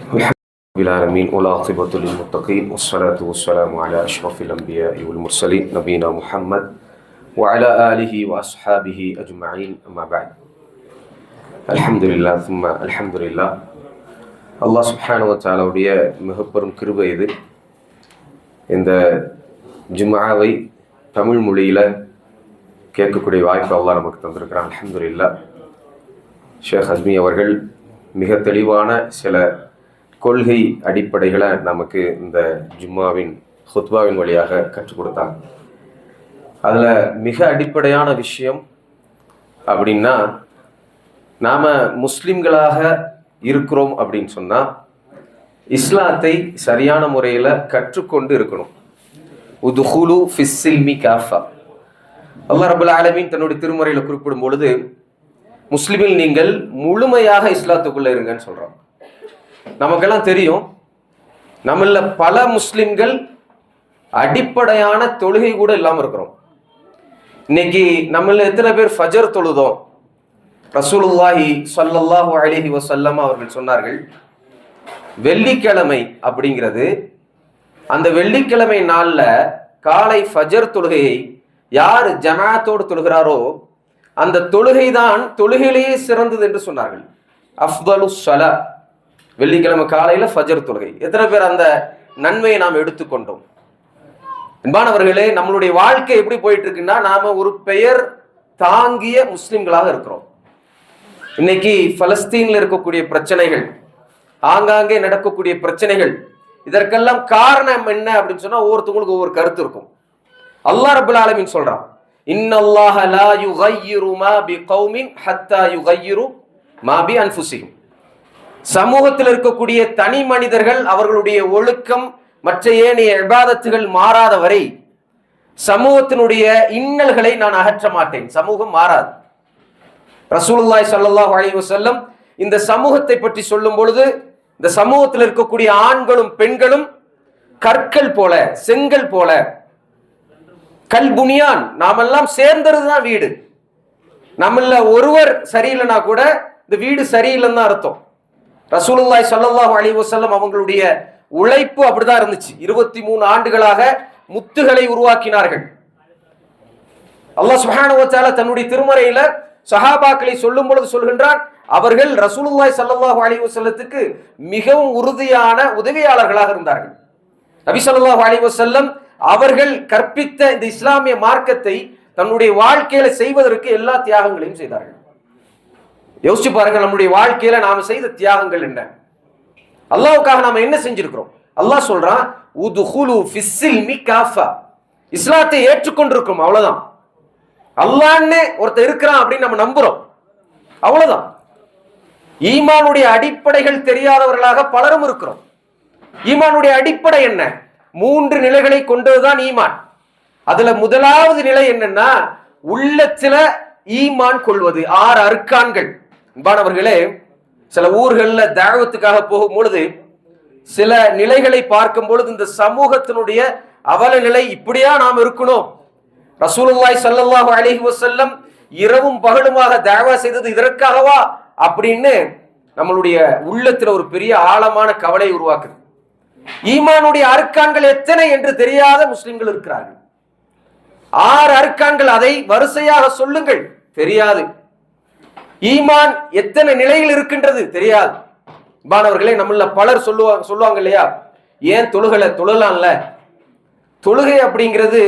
الحمد لله العالمين والعاقبة للمتقين والصلاة والسلام على أشرف الأنبياء والمرسلين نبينا محمد وعلى آله وأصحابه أجمعين أما بعد الحمد لله ثم الحمد لله அல்லாஹ் சுப்ஹானு வத்தாலாவுடைய மிகப்பெரும் கிருபை இது இந்த ஜும்ஆவை தமிழ் மொழியில் கேட்கக்கூடிய வாய்ப்பு அல்லாஹ் நமக்கு தந்திருக்கிறான் அல்ஹம்துலில்லா ஷேக் அஸ்மி அவர்கள் மிக தெளிவான சில கொள்கை அடிப்படைகளை நமக்கு இந்த ஜும்மாவின் ஹுத்பாவின் வழியாக கற்றுக் கொடுத்தாங்க அதில் மிக அடிப்படையான விஷயம் அப்படின்னா நாம் முஸ்லிம்களாக இருக்கிறோம் அப்படின்னு சொன்னால் இஸ்லாத்தை சரியான முறையில் கற்றுக்கொண்டு இருக்கணும். உதுஹுலு ஃபிஸ்ஸில்மி காஃபா. அல்லா ரபுல் ஆலமின் தன்னுடைய திருமுறையில் குறிப்பிடும் பொழுது முஸ்லிமில் நீங்கள் முழுமையாக இஸ்லாத்துக்குள்ளே இருங்கன்னு சொல்கிறாங்க நமக்கெல்லாம் தெரியும். நம்மள பல முஸ்லிம்கள் அடிப்படையான தொழுகை கூட இல்லாம இருக்கிறோம். இன்னைக்கு நம்மள எத்தனை பேர் ஃபஜர் தொழுதோம்? ரசூலுல்லாஹி சல்லல்லாஹு அலிஹி வசல்லம் அவர்கள் சொன்னார்கள் வெள்ளிக்கிழமை அப்படிங்கிறது. அந்த வெள்ளிக்கிழமை நாளில் காலை ஃபஜர் தொழுகையை யார் ஜமாத்தோடு தொழுகிறாரோ அந்த தொழுகை தான் தொழுகையிலேயே சிறந்தது என்று சொன்னார்கள். அஃதலு ஸலா. வெள்ளிக்கிழமை காலையில் ஃபஜர் தொழுகை. எத்தனை பேர் அந்த நன்மையை நாம் எடுத்துக்கொண்டோம்? அன்பானவர்களே நம்மளுடைய வாழ்க்கை எப்படி போயிட்டு இருக்குன்னா நாம ஒரு பெயர் தாங்கிய முஸ்லிம்களாக இருக்கிறோம். இன்னைக்கு பலஸ்தீன்ல இருக்கக்கூடிய பிரச்சனைகள் ஆங்காங்கே நடக்கக்கூடிய பிரச்சனைகள் இதற்கெல்லாம் காரணம் என்ன அப்படின்னு சொன்னா ஒவ்வொருத்தவங்களுக்கு ஒவ்வொரு கருத்து இருக்கும். அல்லாஹ் ரபுல் ஆலமின் சொல்றான் இன்னல்லாஹ லா யுகையிரு மா பி கௌமின் ஹத்தா யுகையிரு மா பி அன்ஃபுசிஹிம் சமூகத்தில் இருக்கக்கூடிய தனி மனிதர்கள் அவர்களுடைய ஒழுக்கம் மற்ற ஏனைய இபாதத்துகள் மாறாத வரை சமூகத்தினுடைய இன்னல்களை நான் அகற்ற மாட்டேன். சமூகம் மாறாது. ரசூலுல்லாய் ஸல்லல்லாஹு அலைஹி வஸல்லம் இந்த சமூகத்தை பற்றி சொல்லும் பொழுது இந்த சமூகத்தில் இருக்கக்கூடிய ஆண்களும் பெண்களும் கற்கள் போல செங்கல் போல கல் புனியான் நாமெல்லாம் சேர்ந்தது தான் வீடு. நம்மள ஒருவர் சரியில்லைனா கூட இந்த வீடு சரியில்லைன்னு தான் அர்த்தம். ரசூலுல்லாய் ஸல்லல்லாஹு அலி வசல்லம் அவங்களுடைய உழைப்பு அப்படிதான் இருந்துச்சு. இருபத்தி மூணு ஆண்டுகளாக முத்துகளை உருவாக்கினார்கள். அல்லாஹ் சுஹானுவத்தால தன்னுடைய திருமறையில சஹாபாக்களை சொல்லும் பொழுது சொல்கின்றான் அவர்கள் ரசூலுல்லாய் ஸல்லல்லாஹு அலி வசல்லத்துக்கு மிகவும் உறுதியான உதவியாளர்களாக இருந்தார்கள். நபி ஸல்லல்லாஹு அலி வசல்லம் அவர்கள் கற்பித்த இந்த இஸ்லாமிய மார்க்கத்தை தன்னுடைய வாழ்க்கையில செய்வதற்கு எல்லா தியாகங்களையும் செய்தார்கள். யோசிச்சு பாருங்க நம்முடைய வாழ்க்கையில நாம செய்த தியாகங்கள் என்ன? அல்லாவுக்காக நாம என்ன செஞ்சிருக்கிறோம்? அல்லாஹ் சொல்றான் உதுஹுலு ஃபிஸ்ஸில் மி காஃபா. இஸ்லாத்தை ஏற்றுக்கொண்டிருக்கிறோம் அவ்வளவுதான். அல்லான்னு ஒருத்தர் இருக்கிறான் அப்படின்னு நம்ம நம்புறோம். அவ்வளவுதான். ஈமானுடைய அடிப்படைகள் தெரியாதவர்களாக பலரும் இருக்கிறோம். ஈமானுடைய அடிப்படை என்ன? மூன்று நிலைகளை கொண்டதுதான் ஈமான். அதுல முதலாவது நிலை என்னன்னா உள்ளத்துல ஈமான் கொள்வது. ஆறு அர்க்கான்கள். அன்பானவர்களே சில ஊர்களில் தாவத்துக்காக போகும் பொழுது சில நிலைகளை பார்க்கும் பொழுது இந்த சமூகத்தினுடைய அவல நிலை இப்படியா நாம் இருக்கணும்? ரசூலுல்லாய் ஸல்லல்லாஹு அலைஹி வசல்லம் இரவும் பகலுமாக தேவா செய்தது இதற்காகவா? அப்படின்னு நம்மளுடைய உள்ளத்துல ஒரு பெரிய ஆழமான கவலை உருவாக்குது. ஈமானுடைய அருக்கான்கள் எத்தனை என்று தெரியாத முஸ்லிம்கள் இருக்கிறார்கள். ஆறு அருக்கான்கள் அதை வரிசையாக சொல்லுங்கள். தெரியாது. ஈமான் எத்தனை நிலையில் இருக்கின்றது தெரியாது. மாணவர்களே நம்மள பலர் சொல்லுவாங்க சொல்லுவாங்க இல்லையா? ஏன் தொழுகலை தொழலாம்ல? தொழுகை அப்படிங்கிறது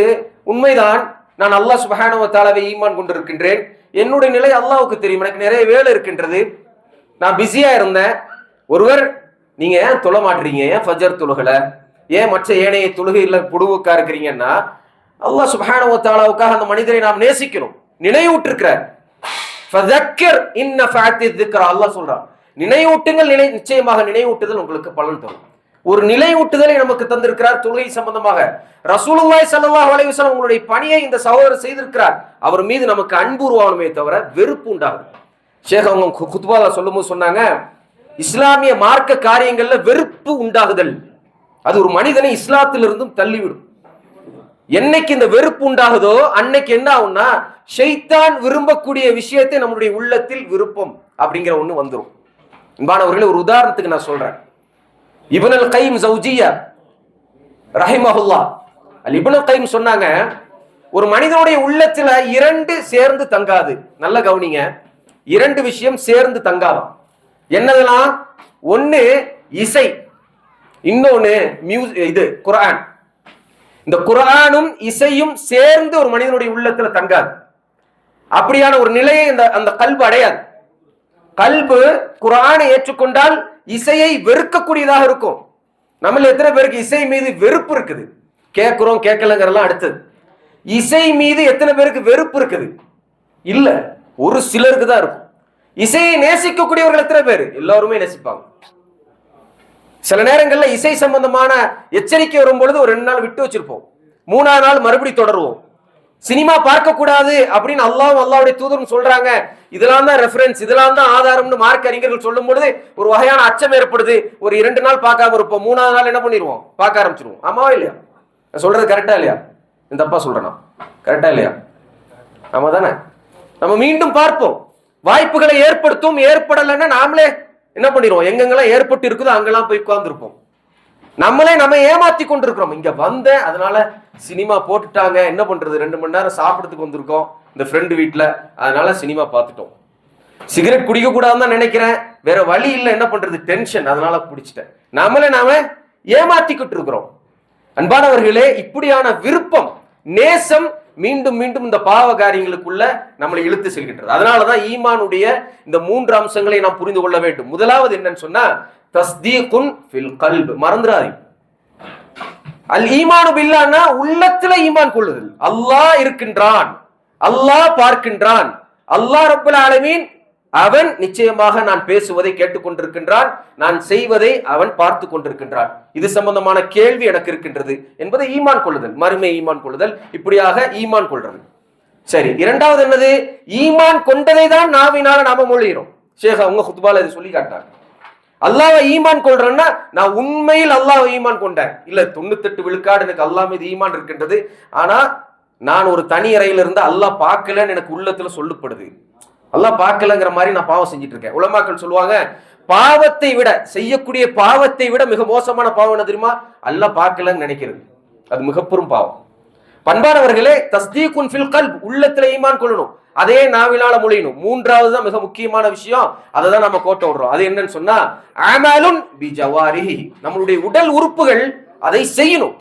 உண்மைதான். நான் அல்லாஹ் சுபஹானவ தாலாவை ஈமான் கொண்டிருக்கின்றேன். என்னுடைய நிலை அல்லாவுக்கு தெரியும். எனக்கு நிறைய வேலை இருக்கின்றது. நான் பிஸியா இருந்தேன். ஒருவர் நீங்க ஏன் தொழ மாட்டீங்க? ஏன் ஃபஜர் தொழுகலை? ஏன் மற்ற ஏனைய தொழுகையில் புடுவுக்கா இருக்கிறீங்கன்னா அல்லாஹ் சுபஹானவ தாலாவுக்காக அந்த மனிதரை நாம் நேசிக்கணும் நினைவூட்டிருக்கிறார். அல்லாஹ் சொல்றான் நினைவூட்டுங்கள் நினை நிச்சயமாக நினைவூட்டுதல் உங்களுக்கு பலன் தரும். ஒரு நிலையூட்டுதலை நமக்கு தந்திருக்கிறார் தொழுகை சம்பந்தமாக. ரசூலுல்லாய் சல்லாஹ் அலைவசம் உங்களுடைய பணியை இந்த சகோதரர் செய்திருக்கிறார். அவர் மீது நமக்கு அன்பு உருவாகணுமே தவிர வெறுப்பு உண்டாகுது. ஷேக் அவங்க குத்பால சொல்லும்போது சொன்னாங்க இஸ்லாமிய மார்க்க காரியங்கள்ல வெறுப்பு உண்டாகுதல். அது ஒரு மனிதனை இஸ்லாத்திலிருந்தும் தள்ளிவிடும். என்னைக்கு இந்த வெறுப்பு உண்டாகுதோ அன்னைக்கு என்ன ஆகும்னா ஷைத்தான் விரும்பக்கூடிய விஷயத்தை நம்முடைய உள்ளத்தில் விருப்பம் அப்படிங்கிற ஒண்ணு வந்துடும் அன்பானவர்களே ஒரு உதாரணத்துக்கு நான் சொல்றேன். இப்னு அல் கைம் ஜௌஜியா ரஹிமஹுல்லா அல் இப்னு அல் கைம் சொன்னாங்க ஒரு மனிதனுடைய உள்ளத்துல இரண்டு சேர்ந்து தங்காது. நல்ல கவனிங்க. இரண்டு விஷயம் சேர்ந்து தங்காதாம் என்னதெல்லாம்? ஒன்னு இசை இன்னொன்னு மியூஸ் இது குரான் இந்த குரானும் இசையும் சேர்ந்து ஒரு மனிதனுடைய உள்ளத்துல தங்காது. அப்படியான ஒரு நிலையை இந்த அந்த கல்பு அடையாது. கல்பு குரானை ஏற்றுக்கொண்டால் இசையை வெறுக்கக்கூடியதாக இருக்கும். நம்மள எத்தனை பேருக்கு இசை மீது வெறுப்பு இருக்குது? கேட்குறோம் கேட்கலங்கிறதெல்லாம் அடுத்தது. இசை மீது எத்தனை பேருக்கு வெறுப்பு இருக்குது? இல்ல ஒரு சிலருக்கு தான் இருக்கும். இசையை நேசிக்கக்கூடியவர்கள் எத்தனை பேர்? எல்லாருமே நேசிப்பாங்க. சில நேரங்களில் இசை சம்பந்தமான எச்சரிக்கை வரும் பொழுது ஒரு ரெண்டு நாள் விட்டு வச்சிருப்போம். மூணாவது நாள் மறுபடி தொடருவோம். சினிமா பார்க்க கூடாது அப்படின்னு அல்லாவும் அல்லாவுடைய தூதரும் சொல்றாங்க. இதெல்லாம் தான் ரெஃபரன்ஸ் இதெல்லாம் தான் ஆதாரம்னு மார்க் அறிஞர்கள் சொல்லும் பொழுது ஒரு வகையான அச்சம் ஏற்படுது. ஒரு இரண்டு நாள் பார்க்காம இருப்போம். மூணாவது நாள் என்ன பண்ணிடுவோம்? பார்க்க ஆரம்பிச்சிருவோம். ஆமாவா இல்லையா? நான் சொல்றது கரெக்டா இல்லையா? இந்த தப்பா சொல்றேனா கரெக்டா இல்லையா? ஆமா தானே நம்ம மீண்டும் பார்ப்போம். வாய்ப்புகளை ஏற்படுத்தும். ஏற்படலைன்னா நாமளே என்ன பண்ணிடுவோம் எங்கெங்கெல்லாம் ஏற்பட்டு இருக்குதோ அங்கெல்லாம் போய் உட்கார்ந்துருப்போம். நம்மளே நம்ம ஏமாத்தி கொண்டிருக்கிறோம். இங்க வந்தேன் அதனால சினிமா போட்டுட்டாங்க. என்ன பண்றது? ரெண்டு மணி நேரம் சாப்பிடறதுக்கு வந்திருக்கோம். இந்த ஃப்ரெண்டு வீட்டில் அதனால சினிமா பார்த்துட்டோம். சிகரெட் குடிக்க கூடாதுன்னு தான் நினைக்கிறேன். வேற வழி இல்லை. என்ன பண்றது? டென்ஷன் அதனால குடிச்சிட்டேன். நம்மளே நாம ஏமாத்திக்கிட்டு இருக்கிறோம். அன்பானவர்களே இப்படியான விருப்பம் நேசம் மீண்டும் மீண்டும் இந்த பாவ காரியங்களுக்குள்ள நம்மளை இழுத்து செல்கின்றது. அதனாலதான் ஈமானுடைய இந்த மூன்று அம்சங்களை நாம் புரிந்து கொள்ள வேண்டும். முதலாவது என்னன்னு சொன்னா தஸ்தீகுன் ஃபில் கல்ப். மறந்துடாதீங்க. அல் ஈமானு பில்லானா உள்ளத்துல ஈமான் கொள்ளுதல். அல்லாஹ் இருக்கின்றான். அல்லாஹ் பார்க்கின்றான். அல்லாஹ் ரப்பல் ஆலமீன் அவன் நிச்சயமாக நான் பேசுவதை கேட்டுக்கொண்டிருக்கின்றான் நான் செய்வதை அவன் பார்த்து கொண்டிருக்கின்றான் இது சம்பந்தமான கேள்வி எனக்கு இருக்கின்றது என்பதை ஈமான் கொள்ளுதல் மறுமை ஈமான் கொள்ளுதல் இப்படியாக ஈமான் கொள்றது சரி இரண்டாவது என்னது? ஈமான் கொண்டதை தான் நாவினால நாம மொழிகிறோம் ஷேக் அவங்க குத்துபால இது சொல்லி காட்டார் அல்லாவை ஈமான் கொள்றேன்னா நான் உண்மையில் அல்லாஹ் ஈமான் கொண்டேன். இல்ல தொண்ணூத்தெட்டு விழுக்காடு எனக்கு அல்லாஹ் மீது ஈமான் இருக்கின்றது. ஆனா நான் ஒரு தனி அறையில இருந்து அல்லாஹ் பார்க்கலன்னு எனக்கு உள்ளத்துல சொல்லப்படுது. அல்லாஹ் பார்க்கலங்கிற மாதிரி நான் பாவம் செஞ்சுட்டு இருக்கேன் உலமாக்கள் சொல்லுவாங்க பாவத்தை விட செய்யக்கூடிய பாவத்தை விட மிக மோசமான பாவம் என்ன தெரியுமா? அல்ல பார்க்கலன்னு நினைக்கிறது. அது மிகப்பெரும் பாவம். பண்பானவர்களே தஸ்தீகுன் ஃபில் கல்ப் உள்ளத்துல ஈமான் கொள்ளணும். அதே நாவினால மொழியணும் மூன்றாவது தான் மிக முக்கியமான விஷயம். அதை தான் நம்ம கோட்டை விடுறோம். அது என்னன்னு சொன்னா ஆமாலும் பி ஜவாரி நம்மளுடைய உடல் உறுப்புகள் அதை செய்யணும்.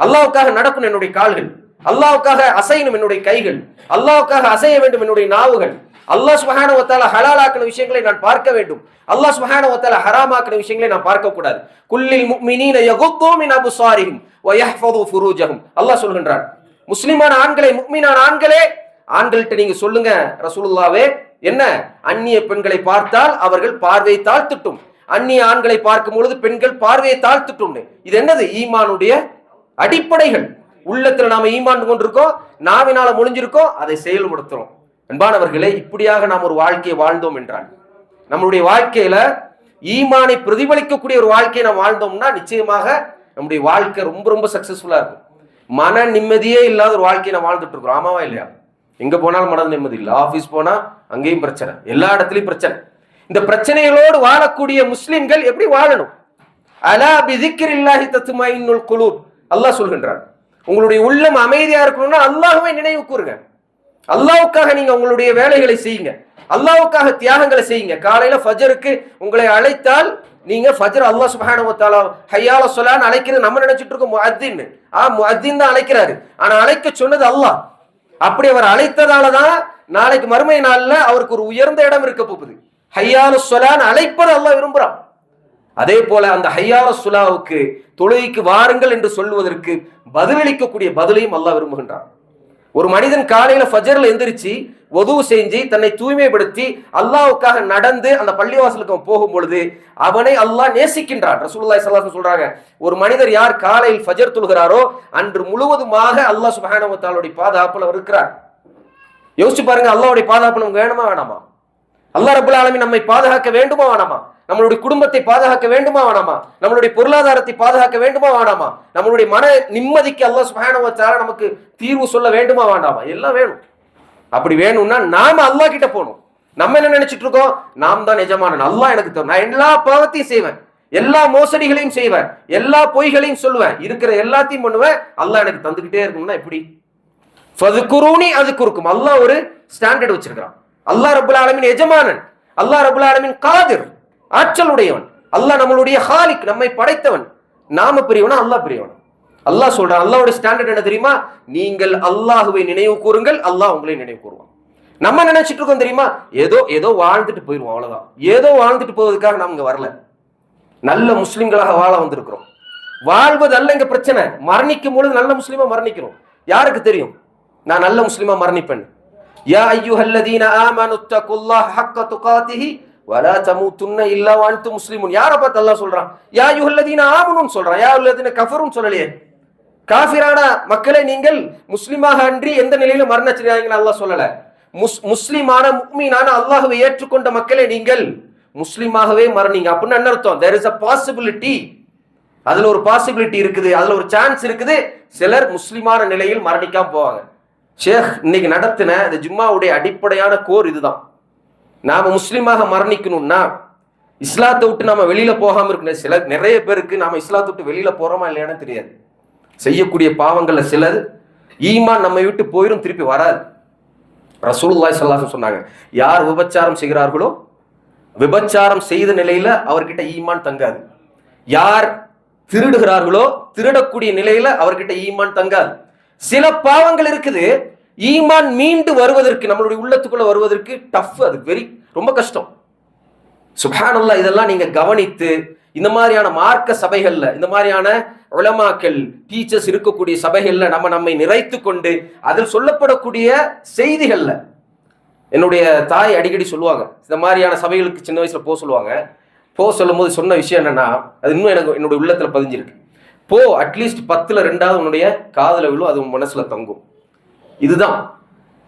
அல்லாவுக்காக நடக்கணும் என்னுடைய கால்கள். அல்லாவுக்காக அசையணும் என்னுடைய கைகள். அல்லாவுக்காக அசைய வேண்டும் என்னுடைய நாவுகள். அல்லாஹ் சுஹான ஒத்தால ஹலாலாக்கின விஷயங்களை நான் பார்க்க வேண்டும். அல்லாஹ் சுஹான ஒத்தால ஹராமாக்கின விஷயங்களை நான் பார்க்க கூடாது குல்லில் முக்மினீன யகுத்து மின் அபு சாரிஹிம் வயஹ்ஃபது ஃபுரூஜஹும். அல்லாஹ் சொல்கின்றான் முஸ்லிமான ஆண்களே முக்மீனான ஆண்களே ஆண்கள்கிட்ட நீங்க சொல்லுங்க ரசூலுல்லாவே என்ன? அந்நிய பெண்களை பார்த்தால் அவர்கள் பார்வையை தாழ்த்துட்டும். அந்நிய ஆண்களை பார்க்கும் பொழுது பெண்கள் பார்வையை தாழ்த்துட்டும் இது என்னது? ஈமானுடைய அடிப்படைகள். உள்ளத்துல நாம ஈமான் கொண்டிருக்கோம் நாவினால முடிஞ்சிருக்கோம் அதை செயல்படுத்துறோம். அன்பானவர்களே இப்படியாக நாம் ஒரு வாழ்க்கையை வாழ்ந்தோம் என்றால் நம்மளுடைய வாழ்க்கையில ஈமானை பிரதிபலிக்கக்கூடிய ஒரு வாழ்க்கையை நாம் வாழ்ந்தோம்னா நிச்சயமாக நம்முடைய வாழ்க்கை ரொம்ப ரொம்ப சக்சஸ்ஃபுல்லா இருக்கும். மன நிம்மதியே இல்லாத ஒரு வாழ்க்கையை நாம் வாழ்ந்துட்டு இருக்கிறோம். ஆமாவா இல்லையா? எங்க போனாலும் மன நிம்மதி இல்லை. ஆபீஸ் போனா அங்கேயும் பிரச்சனை. எல்லா இடத்துலயும் பிரச்சனை. இந்த பிரச்சனைகளோடு வாழக்கூடிய முஸ்லிம்கள் எப்படி வாழணும்? அலா தத்துமா தத்துமாயின்னுல் குழு அல்லாஹ் சொல்கின்றான். உங்களுடைய உள்ளம் அமைதியா இருக்கணும்னா அல்லாஹ்வை நினைவு கூறுங்க. அல்லாவுக்காக நீங்க உங்களுடைய வேலைகளை செய்யுங்க. அல்லாவுக்காக தியாகங்களை செய்யுங்க. காலையில ஃபஜருக்கு உங்களை அழைத்தால் நீங்க ஃபஜர் அல்லாஹ் சுப்ஹானஹு வ தஆலா சொல்லான்னு அழைக்கிறது நம்ம நினைச்சிட்டு இருக்கோம் முஹத்தின் ஆ முஹத்தின் தான் அழைக்கிறாரு. ஆனா அழைக்க சொன்னது அல்லாஹ். அப்படி அவர் அழைத்ததால தான் நாளைக்கு மறுமை நாள்ல அவருக்கு ஒரு உயர்ந்த இடம் இருக்க போகுது. ஹையால ஸலான்னு அழைப்பது அல்லாஹ் விரும்புறான். அதே போல அந்த ஹையால சுலாவுக்கு தொழுகைக்கு வாருங்கள் என்று சொல்லுவதற்கு பதிலளிக்கக்கூடிய பதிலையும் அல்லாஹ் விரும்புகின்றான். ஒரு மனிதன் காலையில ஃபஜர்ல எந்திரிச்சு ஒதுவு செஞ்சு தன்னை தூய்மைப்படுத்தி அல்லாவுக்காக நடந்து அந்த பள்ளிவாசலுக்கு அவன் போகும் பொழுது அவனை அல்லாஹ் நேசிக்கின்றான். ரசூலுல்லாஹி ஸல்லல்லாஹு சொல்றாங்க ஒரு மனிதர் யார் காலையில் ஃபஜர் தொழுகிறாரோ அன்று முழுவதுமாக அல்லாஹ் சுப்ஹானஹு வ பாதுகாப்புல அவர் இருக்கிறார். யோசிச்சு பாருங்க அல்லாவுடைய பாதுகாப்பு நமக்கு வேணுமா வேணாமா? அல்லாஹ் ரபுல் ஆலமீன் நம்மை பாதுகாக்க வேண்டுமா வேணாமா? நம்மளுடைய குடும்பத்தை பாதுகாக்க வேண்டுமா வேணாமா? நம்மளுடைய பொருளாதாரத்தை பாதுகாக்க வேண்டுமா வேணாமா? நம்மளுடைய மன நிம்மதிக்கு அல்லாஹ் சுப்ஹானஹு வ தஆலா நமக்கு தீர்வு சொல்ல வேண்டுமா வேண்டாமா? எல்லாம் வேணும். அப்படி வேணும்னா நாம அல்லாஹ் கிட்ட போகணும். நம்ம என்ன நினைச்சிட்டு இருக்கோம்? நாம் தான் நிஜமான அல்லாஹ் எனக்கு தரும். நான் எல்லா பாவத்தையும் செய்வேன். எல்லா மோசடிகளையும் செய்வேன். எல்லா பொய்களையும் சொல்லுவேன். இருக்கிற எல்லாத்தையும் பண்ணுவேன். அல்லாஹ் எனக்கு தந்துகிட்டே இருக்கணும்னா எப்படி? ஃபதுக்குரூனி அதுக்குருக்கும் அல்லாஹ் ஒரு ஸ்டாண்டர்ட் வச்சிருக்கிறான். அல்லாஹ் ரபுல் ஆலமின் எஜமானன். அல்லாஹ் ரபுல் ஆலமின் காதிர். ஆற்றல் உடையவன் அல்லாஹ் நம்மளுடைய ஹாலிக் நம்மை படைத்தவன். நாம பெரியவனா அல்லாஹ் பிரியவன். அல்லாஹ் சொல்றான் அல்லாஹோட ஸ்டாண்டர்ட் என்ன தெரியுமா? நீங்கள் அல்லாஹுவை நினைவு கூறுங்கள் அல்லாஹ் உங்களை நினைவு கூறுவான். நம்ம நினைச்சிட்டு இருக்கோம் தெரியுமா? ஏதோ ஏதோ வாழ்ந்துட்டு போயிருவோம் அவ்வளவுதான். ஏதோ வாழ்ந்துட்டு போவதற்காக நாம் இங்க வரல. நல்ல முஸ்லிம்களாக வாழ வந்திருக்கிறோம். வாழ்வது அல்ல இங்க பிரச்சனை. மரணிக்கும் பொழுது நல்ல முஸ்லீமா மரணிக்கிறோம். யாருக்கு தெரியும்? நான் நல்ல முஸ்லீமா மரணிப்பேன். யா ஐயுஹல்லதீன ஆமனு தகுல்லாஹ ஹக்க துகாத்திஹி வலா தமூத்துன்ன இல்லா வாழ்த்து முஸ்லிமுன். யார பார்த்து அல்லா சொல்றான்? யா யுஹல்லதீன ஆமனுன்னு சொல்றான். யா ஐயுஹல்லதீன கஃபருன்னு சொல்லலையே. காஃபிரான மக்களை நீங்கள் முஸ்லிமாக அன்றி எந்த நிலையிலும் மரணச்சிருக்காங்கன்னு அல்லாஹ் சொல்லல. முஸ் முஸ்லிமான முக்மீனான அல்லாஹுவை ஏற்றுக்கொண்ட மக்களை நீங்கள் முஸ்லிமாகவே மரணிங்க. அப்படின்னு என்ன அர்த்தம்? தெர் இஸ் அ பாசிபிலிட்டி அதுல ஒரு பாசிபிலிட்டி இருக்குது. அதுல ஒரு சான்ஸ் இருக்குது. சிலர் முஸ்லிமான நிலையில் மரணிக்காம போவாங்க. ஷேக் இன்னைக்கு நடத்தின இந்த ஜும்மாவுடைய அடிப்படையான கோர் இதுதான். நாம முஸ்லீமாக மரணிக்கணும்னா இஸ்லாத்தை விட்டு நாம வெளியில போகாம இருக்கணும். சில நிறைய பேருக்கு நாம இஸ்லாத்தை விட்டு வெளியில போறோமா இல்லையான்னு தெரியாது. செய்யக்கூடிய பாவங்கள்ல சிலர் ஈமான் நம்மை விட்டு போயிரும் திருப்பி வராது. ரசூலுல்லாஹி ஸல்லல்லாஹு சொன்னாங்க யார் விபச்சாரம் செய்கிறார்களோ விபச்சாரம் செய்த நிலையில அவர்கிட்ட ஈமான் தங்காது. யார் திருடுகிறார்களோ திருடக்கூடிய நிலையில அவர்கிட்ட ஈமான் தங்காது. சில பாவங்கள் இருக்குது ஈமான் மீண்டு வருவதற்கு நம்மளுடைய உள்ளத்துக்குள்ள வருவதற்கு டஃப் அது வெரி ரொம்ப கஷ்டம். சுபானல்லா இதெல்லாம் நீங்க கவனித்து இந்த மாதிரியான மார்க்க சபைகள்ல இந்த மாதிரியான உளமாக்கள் டீச்சர்ஸ் இருக்கக்கூடிய சபைகள்ல நம்ம நம்மை நிறைத்து கொண்டு அதில் சொல்லப்படக்கூடிய செய்திகள்ல என்னுடைய தாய் அடிக்கடி சொல்லுவாங்க இந்த மாதிரியான சபைகளுக்கு சின்ன வயசுல போக சொல்லுவாங்க. போக சொல்லும்போது சொன்ன விஷயம் என்னன்னா அது இன்னும் எனக்கு என்னுடைய உள்ளத்துல பதிஞ்சிருக்கு. போ அட்லீஸ்ட் பத்துல ரெண்டாவது உன்னுடைய காதல விழும் அது உன் மனசுல தங்கும். இதுதான்.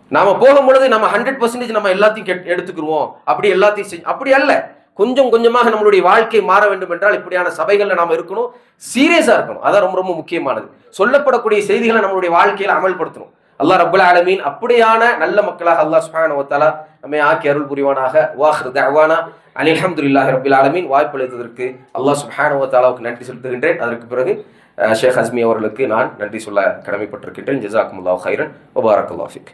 நாம போகும்பொழுது நம்ம ஹண்ட்ரட் பர்சன்டேஜ் நம்ம எல்லாத்தையும் கெட்- எடுத்துக்கிருவோம். அப்படி எல்லாத்தையும் செய் அப்படி அல்ல. கொஞ்சம் கொஞ்சமாக நம்மளுடைய வாழ்க்கை மாற வேண்டும் என்றால் இப்படியான சபைகளில் நாம் இருக்கணும். சீரியஸாக இருக்கணும். அதான் ரொம்ப ரொம்ப முக்கியமானது. சொல்லப்படக்கூடிய செய்திகளை நம்மளுடைய வாழ்க்கையில் அமல்படுத்தணும். அல்லாஹ் ரபுல் ஆலமீன் அப்படியான நல்ல மக்களாக அல்லாஹ் சுப்ஹானஹு வ நம்மை ஆக்கி அருள் புரிவானாக. வாஹிர் தஅவானா. அனில் அல்ஹம்துலில்லாஹி ரபுல் ஆலமீன். வாய்ப்பளித்ததற்கு அல்லாஹ் சுப்ஹானஹு வ நன்றி செலுத்துகின்றேன். அதற்கு பிறகு ஷேக் அஸ்மி அவர்களுக்கு நான் நன்றி சொல்ல கடமைப்பட்டிருக்கின்றேன். ஜஸாக்குமுல்லாஹு ஹைரன் ஒபாரக் ஃபிக்.